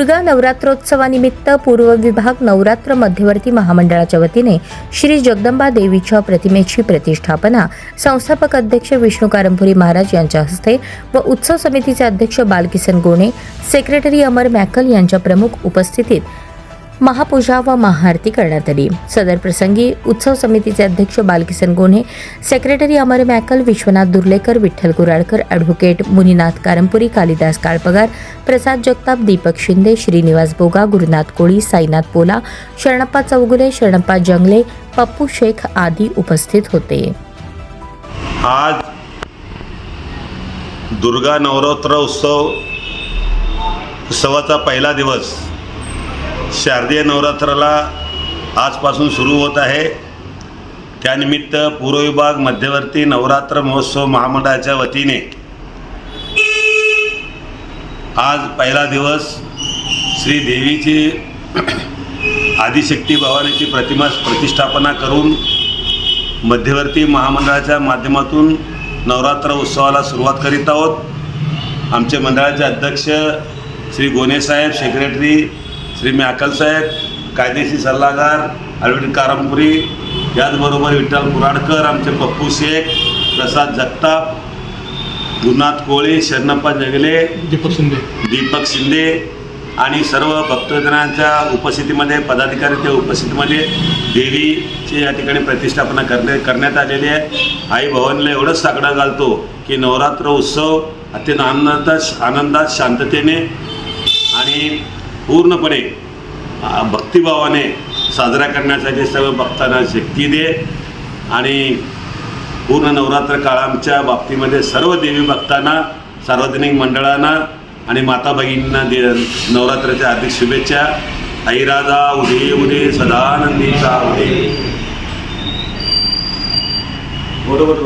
दुर्गा नवरात्रोत्सवानिमित्त पूर्व विभाग नवरात्र मध्यवर्ती महामंडळाच्या वतीने श्री जगदंबा देवीच्या प्रतिमेची प्रतिष्ठापना संस्थापक अध्यक्ष विष्णू कारंपुरी महाराज यांच्या हस्ते व उत्सव समितीचे अध्यक्ष बालकिसन गोणे सेक्रेटरी अमर मॅकल यांच्या प्रमुख उपस्थितीत महापूजा व महाआरती करण्यात आली. सदर प्रसंगी उत्सव समितीचे अध्यक्ष बालकिसन गोन्हे सेक्रेटरी अमर मॅकल विश्वनाथ दुर्लेकर विठ्ठल कुराडकर ॲडव्होकेट मुनीनाथ कारंपुरी कालिदास काळपगार प्रसाद जगताप दीपक शिंदे श्रीनिवास बोगा गुरुनाथ कोळी साईनाथ पोला शरणप्पा चौगुले शरणप्पा जंगले पप्पू शेख आदी उपस्थित होते. आज दुर्गा नवरात्र उत्सव उत्सवाचा पहिला दिवस. शारदीय नवरात्राला आजपासून सुरू होत आहे. त्यानिमित्त पूर्व विभाग मध्यवर्ती नवरात्र महोत्सव महामंडळाच्या वतीने आज पहिला दिवस श्री देवीची आदिशक्ती भवानीची प्रतिमा प्रतिष्ठापना करून मध्यवर्ती महामंडळाच्या माध्यमातून नवरात्र उत्सवाला सुरुवात करीत आहोत. आमचे मंडळाचे अध्यक्ष श्री गोनेसाहेब सेक्रेटरी श्री मॅकल साहेब कायदेशीर सल्लागार ॲडव्होकेट कारंपुरी याचबरोबर विठ्ठल कुराडकर आमचे पप्पू शेख प्रसाद जगताप गुरुनाथ कोळी शरणप्पा जगले दीपक शिंदे. दीपक शिंदे आणि सर्व भक्तजनांच्या उपस्थितीमध्ये पदाधिकारी त्या उपस्थितीमध्ये देवीची या ठिकाणी प्रतिष्ठापना करणे करण्यात आलेली आहे. आई भवानीला एवढंच साकडं घालतो की नवरात्र उत्सव अत्यंत आनंदात आनंदात शांततेने आणि पूर्णपणे भक्तिभावाने साजरा करण्यासाठी सर्व भक्तांना शक्ती दे आणि पूर्ण नवरात्र काळांच्या बाबतीमध्ये सर्व देवी भक्तांना सार्वजनिक मंडळांना आणि माता भगिनींना दे नवरात्राच्या हार्दिक शुभेच्छा. ऐराजा उदे उदे सदानंदी का उदे. बरोबर